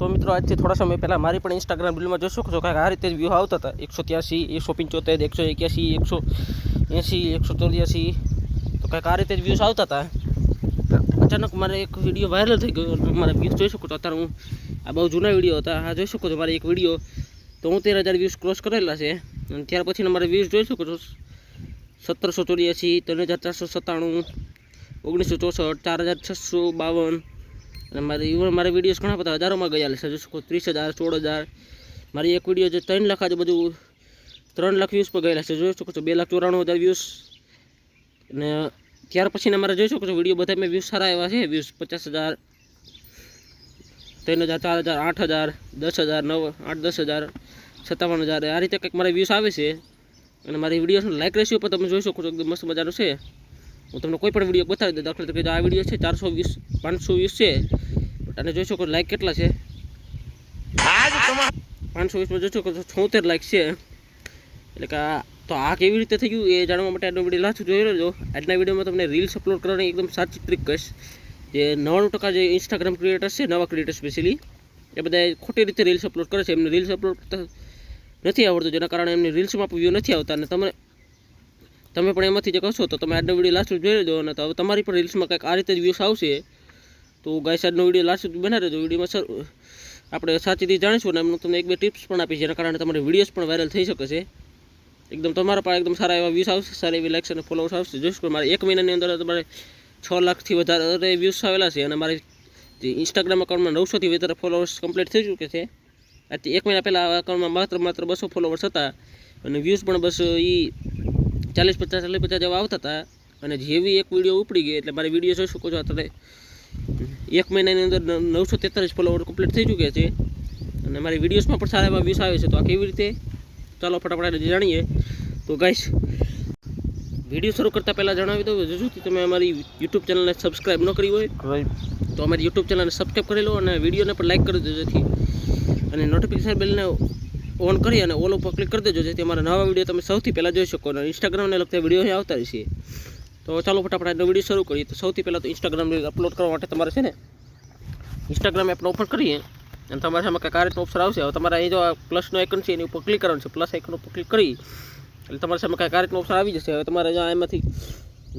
તો મિત્રો, આજથી થોડા સમય પહેલાં મારી પણ ઇન્સ્ટાગ્રામ રીલમાં જોઈ શકો છો કાંઈક આ રીતે જ વ્યૂ આવતા હતા. એકસો ત્યાસી, એકસો પંચોતેર, એકસો એક્યાસી, એકસો એંસી, એકસો ચોર્યાસી. તો કાંઈક આ રીતે જ વ્યૂઝ આવતા હતા. અચાનક મારે એક વીડિયો વાયરલ થઈ ગયો. મારે વ્યૂઝ જોઈ શકો છો. અત્યારે હું આ બહુ જૂના વીડિયો હતા. આ જોઈ શકો છો મારે એક વીડિયો તો હું તેર હજાર વ્યૂઝ ક્રોસ કરેલા છે. અને ત્યાર પછીના મારે વ્યૂઝ જોઈ શકો છો. સત્તરસો ચોર્યાસી, ત્રણ હજાર ચારસો સત્તાણું, ઓગણીસો ચોસઠ, ચાર હજાર છસો બાવન અને મારે ઇવન મારા વિડીયોઝ ઘણા બધા હજારોમાં ગયા છે. જોશો ત્રીસ હજાર, સોળ હજાર. મારી એક વીડિયો જે ત્રણ લાખ આજે બધું ત્રણ લાખ વ્યૂઝ પર ગયેલા છે. જોઈ શકો છો, બે લાખ ચોરાણું હજાર વ્યૂઝ અને ત્યાર પછીના મારે જોઈ શકો છો વીડિયો બધા મેં વ્યૂઝ સારા એવા છે. વ્યૂઝ પચાસ હજાર, ત્રણ હજાર, ચાર હજાર, આઠ હજાર, દસ હજાર, નવ, આઠ, દસ હજાર, સત્તાવન હજાર. આ રીતે કંઈક મારા વ્યૂઝ આવે છે. અને મારી વિડીયોનો લાઇક રેશિયો પણ તમે જોઈ શકો છો, એકદમ મસ્ત મજાનું છે. હું તમને કોઈ પણ વીડિયો બતાવી દઉં, દાખલા તરીકે આ વીડિયો છે ચારસો વીસ પાંચસો વીસ છે. અને જોઈ શકો લાઈક કેટલા છે. પાંચસો વીસમાં જોઈ શકો છોતેર લાઈક છે. એટલે કે આ તો આ કેવી રીતે થઈ ગયું એ જાણવા માટે આજનો વીડિયો લાસ્ટ જોઈ રહ્યો આજના વિડીયોમાં તમને રીલ્સ અપલોડ કરવાની એકદમ સાચી ટ્રીક કહીશ. જે નવ્વાણું ટકા જે ઇન્સ્ટાગ્રામ ક્રિએટર્સ છે નવા ક્રિએટર સ્પેશિયલી એ બધા ખોટી રીતે રીલ્સ અપલોડ કરે છે. એમને રીલ્સ અપલોડ કરતા નથી આવડતું જેના કારણે એમની રીલ્સમાં વ્યૂ નથી આવતા. અને તમે તમે પણ એમાંથી જે કહશો તો તમે આજનો વીડિયો લાસ્ટ જોઈ લેજો. અને તો તમારી પણ રીલ્સમાં કંઈક આ રીતે જ વ્યૂઝ આવશે. તો ગાય આજનો વીડિયો લાસ્ટ સુધી બનાવી દેજો વિડીયોમાં સર, આપણે સાચીથી જાણીશું અને એમનું તમને એક બે ટિપ્સ પણ આપીશ, જેના કારણે તમારી વિડીયોઝ પણ વાયરલ થઈ શકે છે. એકદમ તમારા પાસે એકદમ સારા એવા વ્યૂઝ આવશે, સારી એવી લાઇક્સ અને ફોલોઅર્સ આવશે. જોઈશ કે મારે એક મહિનાની અંદર તમારે છ લાખથી વધારે વ્યૂઝ આવેલા છે અને મારી જે ઇન્સ્ટાગ્રામ અકાઉન્ટમાં નવસોથી વધારે ફોલોઅર્સ કમ્પ્લીટ થઈ ચૂકે છે. આજથી એક મહિના પહેલાં અકાઉન્ટમાં માત્ર માત્ર બસો ફોલોઅર્સ હતા અને વ્યૂઝ પણ બસ એ ચાલીસ પચાસ ચાલીસ પચાસ જેવા આવતા હતા. અને જેવી એક વીડિયો ઉપડી ગઈ, એટલે મારી વીડિયો જોઈ શકો છો અત્યારે એક મહિનાની અંદર નવસો તેતાલીસ ફોલોવર કમ્પ્લીટ થઈ ચૂક્યા છે. અને મારી વિડીયોઝમાં પણ સારા એવા વ્યૂઝ આવે છે. તો આ કેવી રીતે? ચાલો ફટાફટ જાણીએ. તો ગાઈશ વીડિયો શરૂ કરતાં પહેલાં જણાવી દઉં. જો સુધી તમે અમારી યુટ્યુબ ચેનલને સબસ્ક્રાઈબ ન કરી હોય તો અમારી યુટ્યુબ ચેનલને સબસ્ક્રાઈબ કરી લો અને વિડીયોને પણ લાઈક કરી દેજો જેથી અને નોટિફિકેશન બેલને ઓન કરી અને ઓલ ઉપર ક્લિક કરી દેજો જેથી અમારા નવા વીડિયો તમે સૌથી પહેલાં જોઈ શકો અને ઇન્સ્ટાગ્રામને લગતા વીડિયો અહીં આવતા રહેશે તો ચાલો ફટાફટ આજનો વીડિયો શરૂ કરીએ. તો સૌથી પહેલાં તો ઇન્સ્ટાગ્રામ અપલોડ કરવા માટે તમારે છે ને ઇન્સ્ટાગ્રામ એપને ઓપન કરીએ. અને તમારા સામે કંઈક આ રીતનો ઓપ્શન આવશે. હવે તમારે અહીં જો પ્લસનો આઇકન છે એની ઉપર ક્લિક કરવાનું છે. પ્લસ આઇકન ઉપર ક્લિક કરી એટલે તમારા સામે કંઈક આ રીતનો ઓપ્શન આવી જશે. હવે તમારે જ્યાં એમાંથી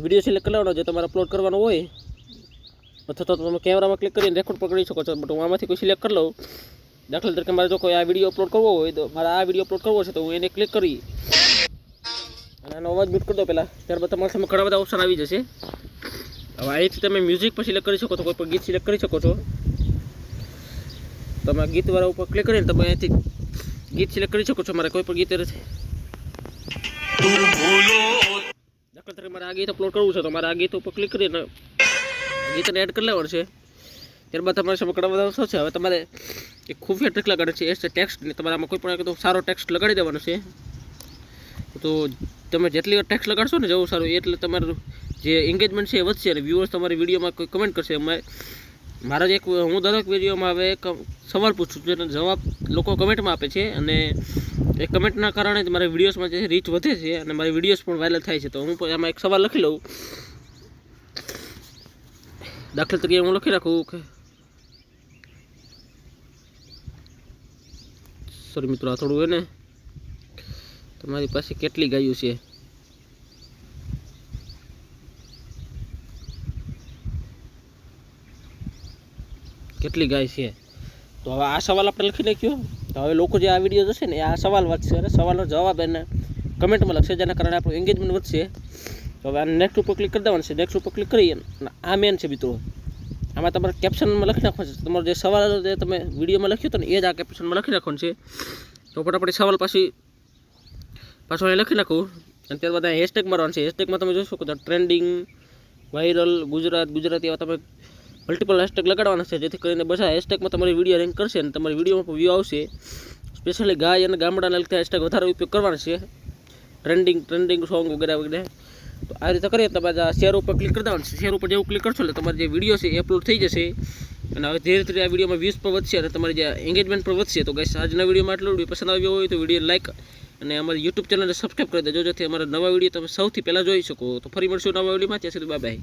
વીડિયો સિલેક્ટ કરવાનો જે તમારે અપલોડ કરવાનો હોય, અથવા તો તમે કેમેરામાં ક્લિક કરીને રેકોર્ડ પકડી શકો છો. બટ હું આમાંથી કોઈ સિલેક્ટ કરી લઉં. દાખલા તરીકે મારે જો કોઈ આ વીડિયો અપલોડ કરવો હોય, તો મારે આ વીડિયો અપલોડ કરવો છે, તો હું એને ક્લિક કરી અને આનો અવાજ મ્યુટ કરી દો પહેલાં. ત્યારબાદ તમારા સામે ઘણા બધા ઓપ્શન આવી જશે. હવે અહીંથી તમે મ્યુઝિક પછી સિલેક્ટ કરી શકો છો, કોઈ પણ ગીત સિલેક્ટ કરી શકો છો. તમે ગીતવાળા ઉપર ક્લિક કરીને તમે અહીંથી ગીત સિલેક્ટ કરી શકો છો, મારે કોઈ પણ ગીત દાખલા તરીકે મારે આ ગીત અપલોડ કરવું છે, તો મારે આ ગીત ઉપર ક્લિક કરીને ગીતને એડ કરી લેવાનું છે. ત્યારબાદ તમારે સામે ઘણા બધા ઓપ્શન છે. હવે તમારે એક ખુફિયા ટ્રીક લગાડે છે, એ છે ટેક્સ્ટ તમારે આમાં કોઈ પણ સારો ટેક્સ્ટ લગાડી દેવાનો છે. તો તમે જેટલી વાર ટેક્સ લગાડશો ને જવું સારું, એટલે તમારું જે એન્ગેજમેન્ટ છે એ વધશે અને વ્યૂઅર્સ તમારી વિડીયોમાં કોઈ કમેન્ટ કરશે. અમારે મારા જ એક, હું દરેક વિડીયોમાં હવે સવાલ પૂછું છું અને જવાબ લોકો કમેન્ટમાં આપે છે અને એ કમેન્ટના કારણે જ મારા વિડીયોઝમાં જે રીચ વધે છે અને મારી વિડીયોઝ પણ વાયરલ થાય છે. તો હું એમાં એક સવાલ લખી લઉં. દાખલા તરીકે હું લખી રાખું કે સોરી મિત્રો, આ થોડું હોય ને. તમારી પાસે કેટલી ગાયો છે? કેટલી ગાય છે? તો હવે આ સવાલ આપણે લખી નાખ્યો. તો હવે લોકો જે આ વીડિયો જોશે ને આ સવાલ વાંચશે. અને સવાલનો જવાબ એને કમેન્ટમાં લખશે, જેના કારણે આપણું એન્ગેજમેન્ટ વધશે. તો હવે આ નેક્સ્ટ ઉપર ક્લિક કરી દેવાનું છે. નેક્સ્ટ ઉપર ક્લિક કરી અને આ મેન છે મિત્રો. આમાં તમારે કેપ્શનમાં લખી નાખવાનું છે. તમારો જે સવાલ જે તમે વિડીયોમાં લખ્યો હતો ને, એ જ આ કેપ્શનમાં લખી નાખવાનું છે. તો ફટાફટ સવાલ પાછી પાછો અહીં લખી નાખું. અને ત્યારબાદ બધા હેશટેગ મારવાનું છે. હેશટેગમાં તમે જોઈ શકો તો ટ્રેન્ડિંગ વાયરલ ગુજરાત, ગુજરાતી એવા તમે મલ્ટિપલ હેશટેગ લગાડવાના છે. જેથી કરીને બધા હેશટેગમાં તમારી વીડિયો રેન્ક કરશે અને તમારી વિડીયોમાં પણ વ્યૂ આવશે. સ્પેશિયલી ગાય અને ગામડાના લગતા હેશટેગ વધારે ઉપયોગ કરવાના છે. ટ્રેન્ડિંગ ટ્રેન્ડિંગ સોંગ વગેરે વગેરે. તો આ રીતે કરીએ તમારા શેર ઉપર ક્લિક કરી દેવાનું છે. શેર ઉપર જેવું ક્લિક કરશો એટલે તમારે જે વીડિયો છે એ અપલોડ થઈ જશે. અને હવે ધીરે ધીરે આ વિડીયોમાં વ્યૂઝ પણ વધશે અને તમારી જે એન્ગેજમેન્ટ પણ વધશે. તો ગાઈસ આજના વિડીયોમાં આટલું વીડિયો પસંદ આવ્યો હોય તો વીડિયો લાઈક અને અમારી યુટ્યુબ ચેનલને સબસ્ક્રાઈબ કરી દેજો જેથી અમારા નવા વીડિયો તમે સૌથી પહેલાં જોઈ શકો. તો ફરી મળશું નવા વિડીયોમાં. ત્યાં સુધી બાય.